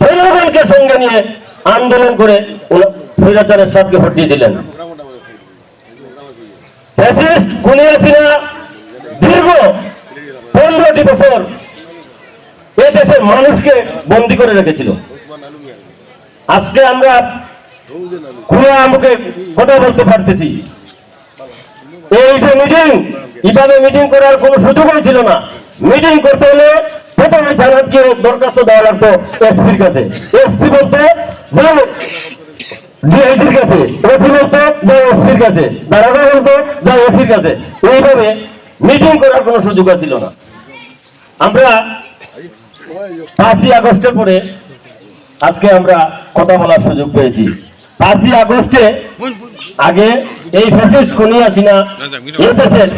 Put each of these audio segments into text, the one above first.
জনগণকে সঙ্গে নিয়ে আন্দোলন করে সিনহা দীর্ঘ পনেরোটি বছর এ দেশের মানুষকে বন্দী করে রেখেছিল। আজকে আমরা খুলে আমাকে কথা বলতে পারতেছি। এই যে মিটিং ইভাবে মিটিং করার কোনো সুযোগই ছিল না। মিটিং করতে হলে প্রথমে জানাতকে দরখাস্ত দেওয়া লাগতো এসপির কাছে। এসপি বলতে ডিআইটির কাছে বলতে যাও এসপির কাছে। দারোগা বলতে যাও ওসির কাছে। এইভাবে মিটিং করার কোনো সুযোগ ছিল না। আমরা পাঁচই আগস্টের পরে আজকে আমরা কথা বলার সুযোগ পেয়েছি। পাঁচই আগস্টে আগে এই ফ্যাসিস্ট এই দেশের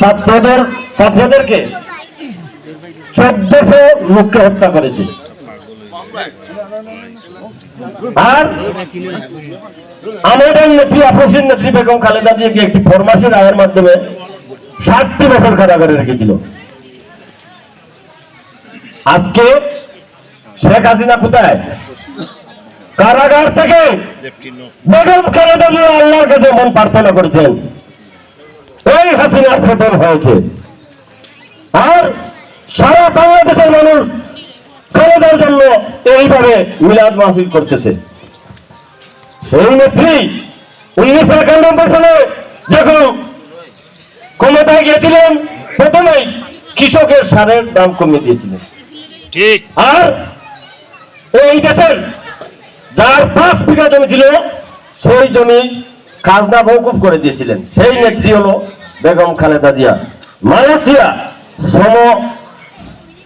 ছাত্রদের ছাত্রদেরকে চোদ্দশো লোককে হত্যা করেছে। আর আমাদের নেত্রী আপসীর নেত্রী বেগম খালেদা জিয়াকে একটি ফরমাসের আয়ের মাধ্যমে ষাটটি বছর কারাগারে রেখেছিল। আজকে শেখ হাসিনা কোথায়? কারাগার থেকে বেগম খালেদা জিয়া আল্লাহর কাছে মন প্রার্থনা করেছেন। এই হাসিনার পতন হয়েছে। আর বাংলাদেশের মানুষ খালেদার জন্য এইভাবে মিলাদ মাহফিল করতেছে। সেই নেত্রী উনিশশো একানব্বই সালে যখন ক্ষমতায় গিয়েছিলেন প্রথমেই কৃষকের সারের দাম কমিয়ে দিয়েছিলেন। ঠিক। আর এই দেশের যার পাঁচ বিঘা জমি ছিল সেই জমি খাজনা মৌকুব করে দিয়েছিলেন। সেই নেত্রী হলো বেগম খালেদা জিয়া। মালয়েশিয়া শ্রম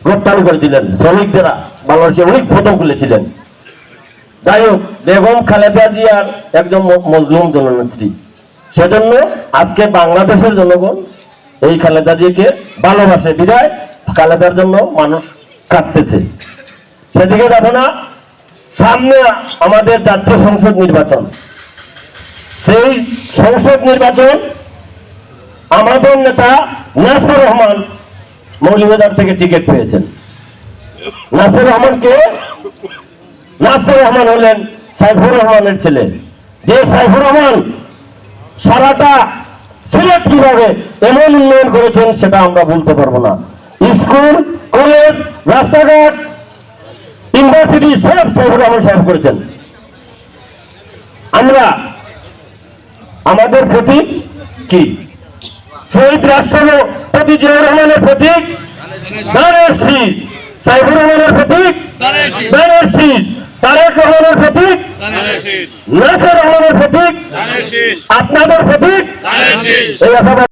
রপ্তানি করেছিলেন, শ্রমিকদের বাংলাদেশে অনেক প্রথম খুলেছিলেন। যাই হোক, বেগম খালেদা জিয়ার একজন মজলুম জননেত্রী। সেজন্য আজকে বাংলাদেশের জনগণ এই খালেদা জিয়াকে ভালোবাসে, বিদায়। খালেদার জন্য মানুষ কাঁদতেছে। সেদিকে যাব না, সামনে আমাদের জাতীয় সংসদ নির্বাচন। সেই সংসদ নির্বাচন আমাদের নেতা নাসির রহমান মৌলিবাজার থেকে টিকিট পেয়েছেন। নাসির রহমানকে নাসির রহমান হলেন সাইফুর রহমানের ছেলে। যে সাইফুর রহমান সারাটা সিলেট কীভাবে এমন উন্নয়ন করেছেন সেটা আমরা বলতে পারব না। স্কুল, কলেজ, রাস্তাঘাট, ইউনিভার্সিটি সব সাইফুর রহমান সাহেব করেছেন। আমরা, আমাদের প্রতি কি? শহীদ রাষ্ট্রপতি জিয়াউর রহমানের প্রতীক ধানের সাইফুর রহমানের প্রতীক ধানের তারেক রহমানের প্রতীক, নাসের রহমানের প্রতীক, আপনাদের প্রতীক